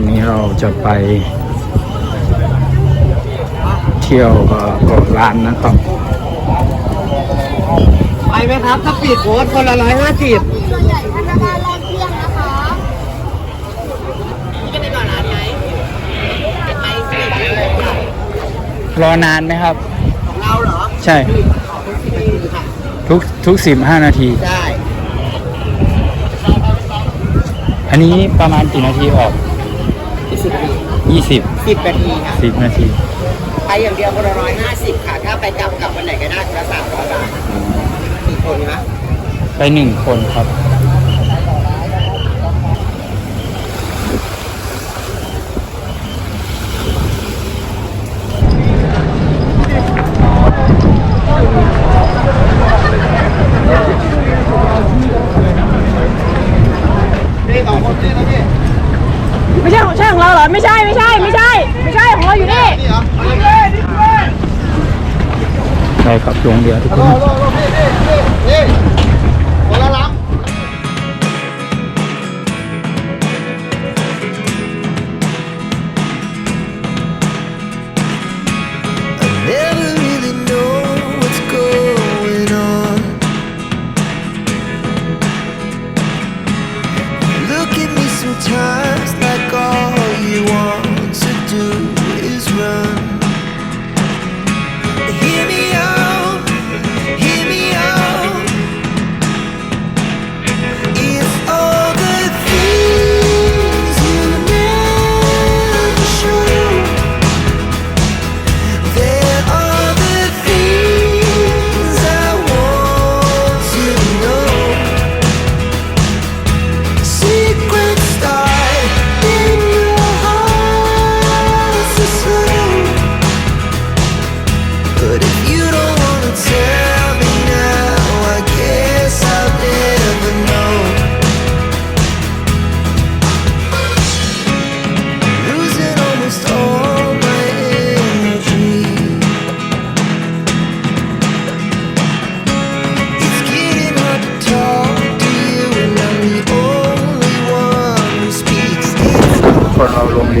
วันนี้เราจะไป เที่ยวเอ่อเกาะล้านนะครับ ไปไหมครับถ้าปิดโค้ดคนละร้อยห้าสิบส่วนใหญ่พัฒนาแรกเที่ยงนะคะจะไปก่อนร้านไหนไปสิบรอนานไหมครับ ของเราเหรอใช่ ของทุกที่ค่ะทุกทุกสิบห้านาที ได้อันนี้ประมาณกี่นาทีออก สิบนาทียี่สิบสิบนาทีค่ะ สิบนาที ไปอย่างเดียวคนละร้อยห้าสิบค่ะ ถ้าไปกลับกลับวันไหนก็ได้คนละสามร้อยบาทกี่คนนะไปหนึ่งคนครับ นี่สองคนนี่นะพี่ ไม่ใช่ของใช่ของเราเหรอ ไม่ใช่ไม่ใช่ไม่ใช่ ไม่ใช่ของเราอยู่นี่ นี่เหรอนี่เลยนี่เลย ใช่ครับลงเรือทุกคน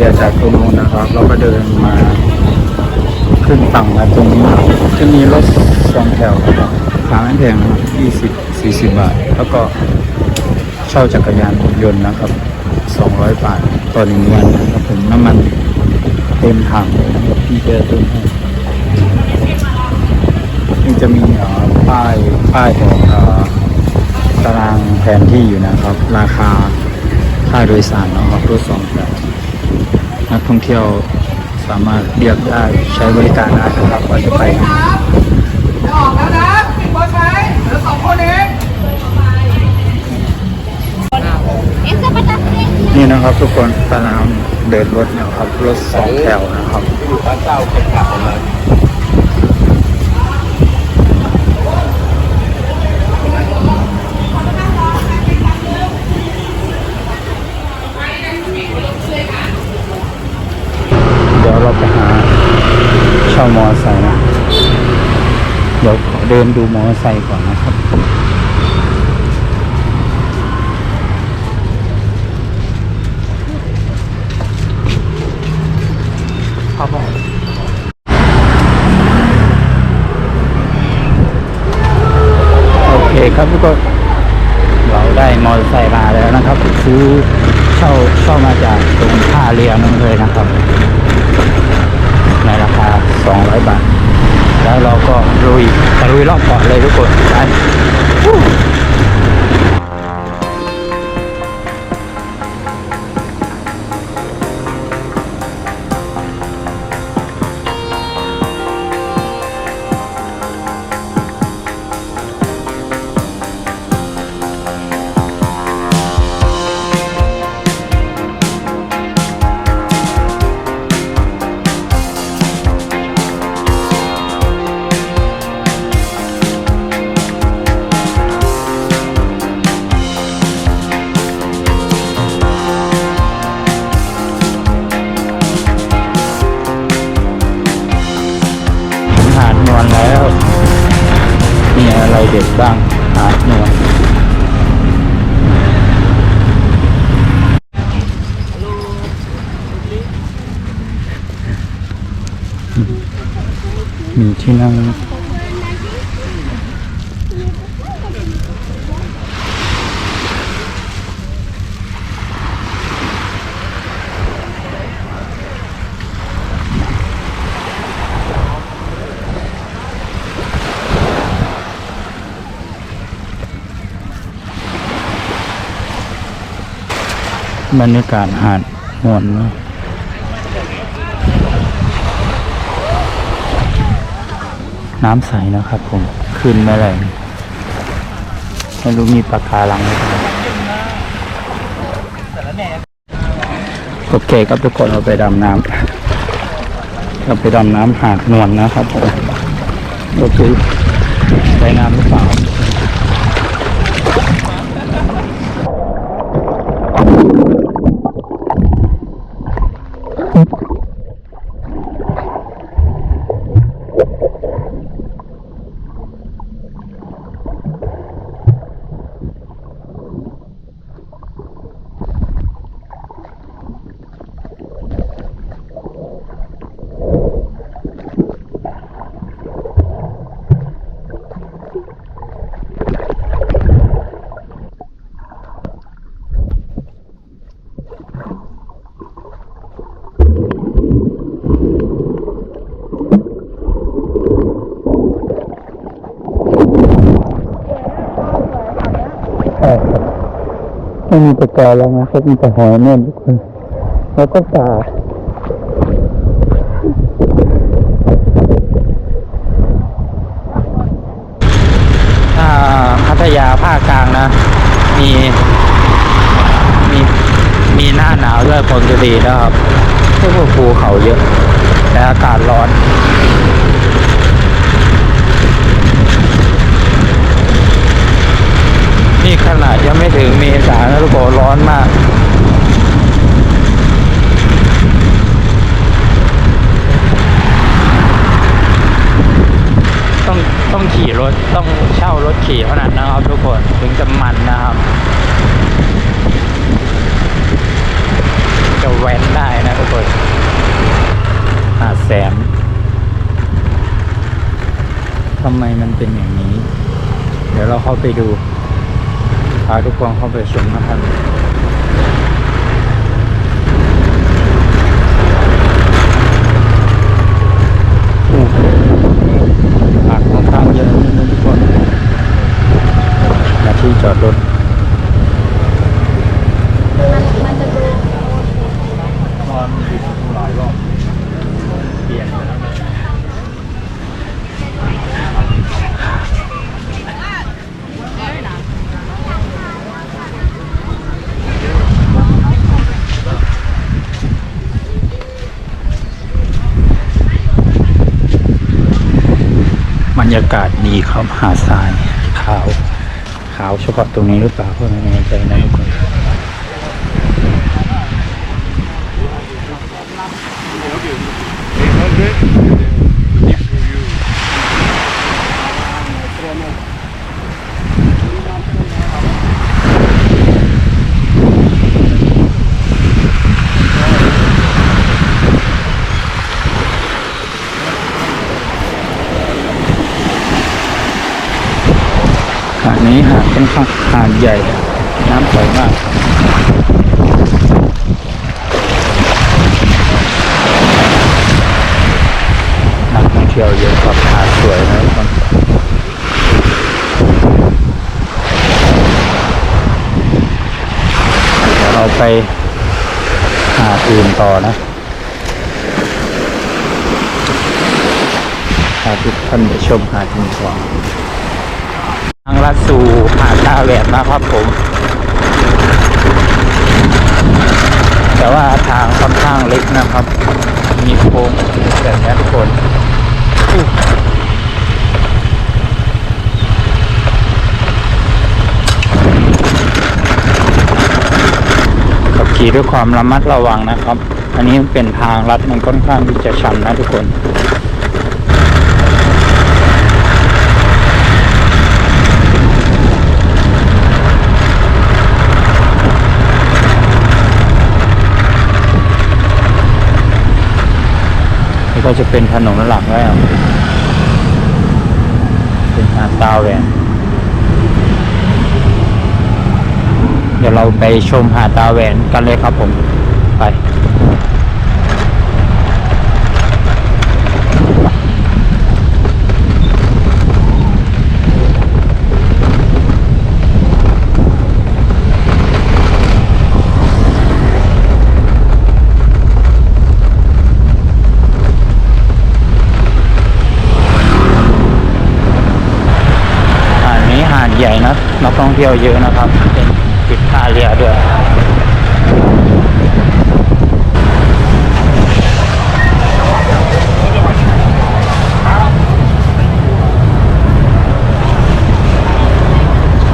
รือจากตรงนู้นนะครับ เราก็เดินมาขึ้นฝั่งมาตรงนี้จะมีรถสองแถวครับขาไม่แพงยี่สิบสี่สิบบาท แล้วก็เช่าจักรยานยนต์นะครับสองร้อยบาทต่อหนึ่งวันนะครับผมน้ำมันเต็มถังเลยนะครับพี่เจเติมให้ยังจะมีอ่อป้ายป้ายบอกตารางแผนที่อยู่นะครับ ราคาค่าโดยสารนะครับรถสองแถว นักท่องเที่ยวสามารถเรียกได้ใช้บริการได้นะครับว่าจะไปจะออกแล้วนะปิดบอใช้เหลือสองคนเองนี่นะครับทุกคนตารางเดินรถนะครับรถสองแถวนะครับอยู่บ้านเจ้าเป็นกลับมา เดี๋ยวเราไปหาเช่ามอไซค์นะเดี๋ยวขอเดินดูมอไซค์ก่อนนะครับ ครับผมโอเคครับทุกคนเราได้มอเตอร์ไซค์มาแล้วนะครับ ซื้อเช่าเช่ามาจากตรงท่าเรือนั่นเลยนะครับ ในราคา 200 บาท แล้วเราก็ลุยตะลุยรอบเกาะเลยทุกคนไป ที่นั่งบรรยากาศหาดหวนเนอะ น้ำใสนะครับผมขึ้นแม่แรงไม่รู้มีปลาการังไหมโอเคครับทุกคนเราไปดำน้ำเราไปดำน้ำหาดนวลนะครับผมโอเคได้น้ำหรือเปล่า ใช่ครับไม่มีปลาการังนะครับมีแต่หอยเม่นทุกคนแล้วก็ปลาถ้าพัทยาภาคกลางนะ มีมีมีหน้าหนาวด้วยผลจะดีนะครับพวกภูเขาเยอะ แต่อากาศร้อน นี่ขนาดยังไม่ถึงเมษานะทุกคนร้อนมาก ต้องต้องขี่รถต้องเช่ารถขี่เท่านั้นนะครับทุกคนถึงจะมันนะครับจะแว้นได้นะทุกคนหาแสมทำไมมันเป็นอย่างนี้ เดี๋ยวเราเข้าไปดู พาทุกคนเข้าไปชมนะครับอู้หาดค่อนข้างเยอะนิดนึงทุกคนหน้าที่จอดรถ มันจะดู นอนอยู่หลายรอบเปลี่ยนไปแล้วบ รรยากาศดีครับหาดทรายขาว ขาวเฉพาะตรงนี้หรือเปล่าก็ไม่แน่ใจนะทุกคน นี้หาดค่อนข้างหาดใหญ่ น้ำใสมากนักท่องเที่ยวเยอะครับหาดสวยนะทุกคนเดี๋ยวเราไปหาดอื่นต่อนะพาทุกท่านไปชมหาดอื่นต่อ ทางลัดสู่หาดตาแหวนนะครับผม แต่ว่าทางค่อนข้างเล็กนะครับ มีโค้งแบบนี้ทุกคนขับขี่ด้วยความระมัดระวังนะครับ อันนี้เป็นทางลัดมันค่อนข้างที่จะชันนะทุกคน ก็จะเป็นถนนหลักแล้ว เป็นทางตาาเวยเดี๋ยวเราไปชมหาตาแหวนกันเลยครับผม ไป ยวเยอะนะครับเป็นปิดท่าเรือด้วย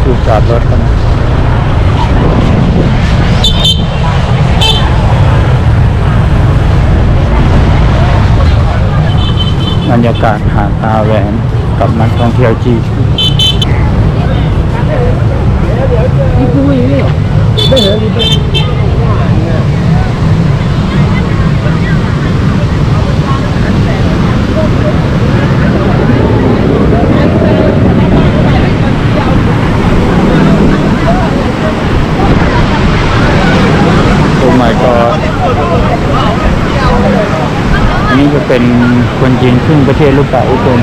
ที่จอดรถกันนะบรรยากาศหาดตาแหวนกับนักท่องเที่ยวจีน โอ้ my god อันนี้จะเป็นคนจีนครึ่งประเทศหรือเปล่าทุกคน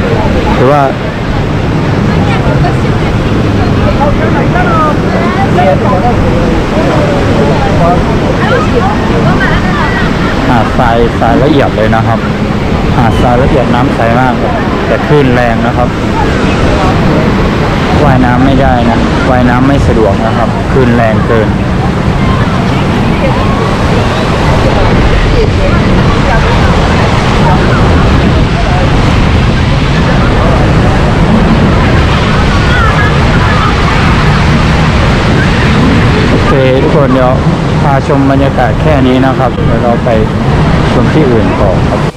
หรือว่าหาดทรายทรายละเอียดเลยนะครับ หาดทรายละเอียดน้ำใสมากเลยแต่คลื่นแรงนะครับว่ายน้ำไม่ได้นะว่ายน้ำไม่สะดวกนะครับคลื่นแรงเกิน โอเค ทุกคนเดี๋ยวพาชมบรรยากาศแค่นี้นะครับเดี๋ยวเราไปชมที่อื่นต่อครับ